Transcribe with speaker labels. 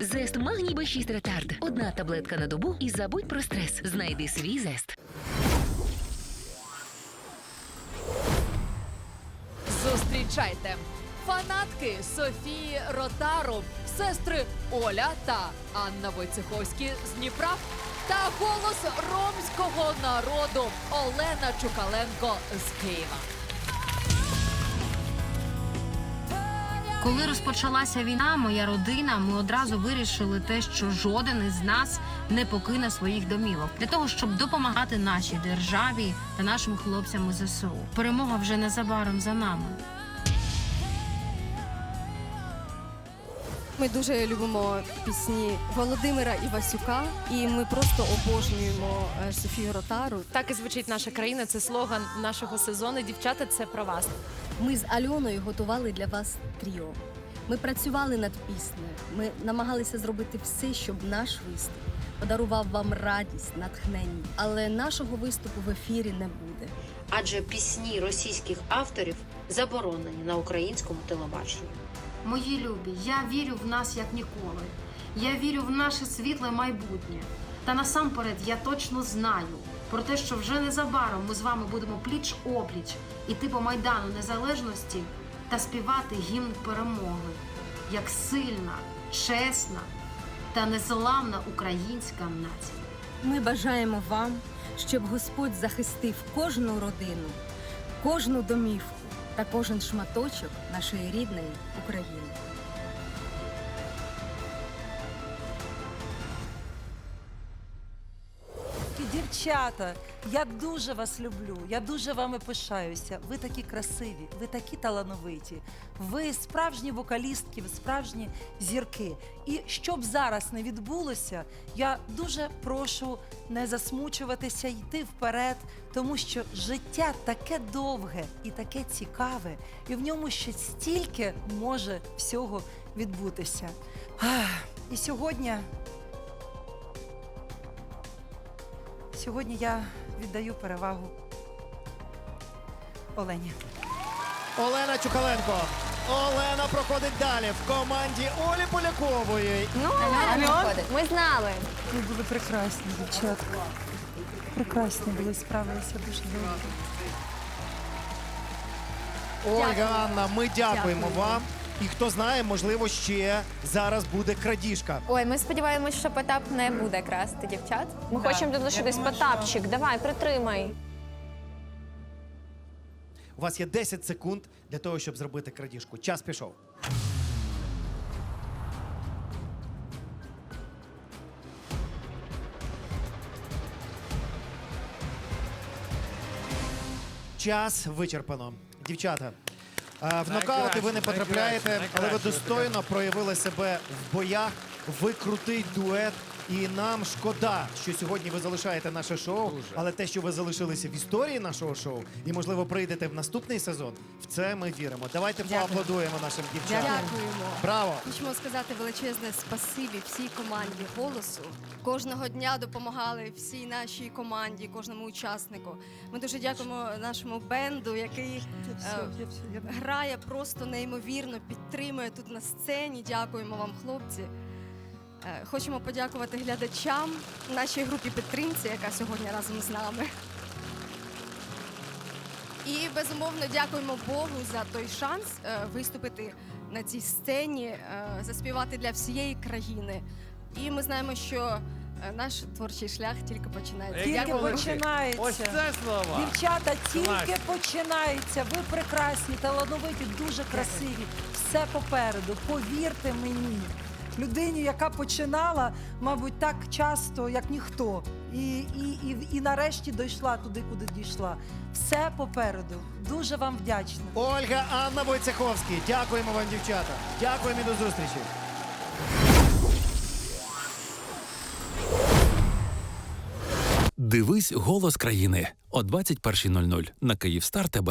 Speaker 1: Зест магній Б6 ретард. Одна таблетка на добу і забудь про стрес. Знайди свій зест.
Speaker 2: Зустрічайте фанатки Софії Ротару, сестри Оля та Анна Войцеховські з Дніпра та голос ромського народу Олена Чукаленко з Києва.
Speaker 3: Коли розпочалася війна, моя родина, ми одразу вирішили те, що жоден із нас не покине своїх домівок для того, щоб допомагати нашій державі та нашим хлопцям із ЗСУ. Перемога вже незабаром за нами.
Speaker 4: Ми дуже любимо пісні Володимира Івасюка, і ми просто обожнюємо е, Софію Ротару.
Speaker 5: Так і звучить наша країна. Це слоган нашого сезону. Дівчата, це про вас.
Speaker 4: Ми з Альоною готували для вас тріо. Ми працювали над піснею. Ми намагалися зробити все, щоб наш виступ подарував вам радість, натхнення. Але нашого виступу в ефірі не буде.
Speaker 6: адже пісні російських авторів заборонені на українському телебаченні.
Speaker 3: Мої любі, я вірю в нас як ніколи. Я вірю в наше світле майбутнє. Та насамперед я точно знаю про те, що вже незабаром ми з вами будемо пліч опліч іти по майдану незалежності та співати гімн перемоги як сильна, чесна та незламна українська нація.
Speaker 4: Ми бажаємо вам, щоб Господь захистив кожну родину, кожну домівку та кожен шматочок нашої рідної України.
Speaker 7: Дівчата, я дуже вас люблю, я дуже вами пишаюся. Ви такі красиві, ви такі талановиті. Ви справжні вокалістки, ви справжні зірки. І щоб зараз не відбулося, я дуже прошу не засмучуватися, йти вперед, тому що життя таке довге і таке цікаве, і в ньому ще стільки може всього відбутися. Ах, І сьогодні Сьогодні я віддаю перевагу Олені.
Speaker 8: Олена Чукаленко. Олена проходить далі в команді Олі Полякової.
Speaker 4: Ну, Ми знали.
Speaker 7: Ви були прекрасні, дівчатка. Прекрасні були, справилися дуже добре.
Speaker 8: Ольга Анна, ми дякуємо вам. І хто знає, можливо, ще зараз буде крадіжка.
Speaker 9: Ой, ми сподіваємось, що Потап не буде красти дівчат. Ми хочемо залишитись Потапчик. Давай, притримай.
Speaker 8: У вас є 10 секунд для того, щоб зробити крадіжку. Час пішов. Час вичерпано. Дівчата, в нокаути ви не потрапляєте, але ви достойно проявили себе в боях. Ви крутий дует. І нам шкода, що сьогодні ви залишаєте наше шоу, але те, що ви залишилися в історії нашого шоу, і можливо прийдете в наступний сезон, в це ми віримо. Давайте поаплодуємо нашим дівчатам.
Speaker 4: Дякуємо.
Speaker 8: Браво!
Speaker 4: Хочемо сказати величезне спасибі всій команді голосу. Кожного дня допомагали всій нашій команді, кожному учаснику. Ми дуже дякуємо нашому бенду, який е, грає просто неймовірно, підтримує тут на сцені. Дякуємо вам, хлопці. Е, Хочемо подякувати глядачам, нашій групі підтримці, яка сьогодні разом з нами. І безумовно дякуємо Богу за той шанс е, виступити на цій сцені, е, заспівати для всієї країни. І ми знаємо, що наш творчий шлях тільки починається.
Speaker 7: Тільки починається.
Speaker 10: Ось це слова.
Speaker 7: Дівчата, тільки
Speaker 10: Клас.
Speaker 7: починається. Ви прекрасні, талановиті, дуже красиві. Все попереду. Повірте мені. Людині, яка починала, мабуть, так часто, як ніхто. І, і, і, і нарешті дійшла туди, куди дійшла. Все попереду. Дуже вам вдячна.
Speaker 8: Ольга Анна Войцеховський. Дякуємо вам, дівчата. Дякуємо і до зустрічі.
Speaker 11: Дивись голос країни о 21.00 на Київстар ТБ.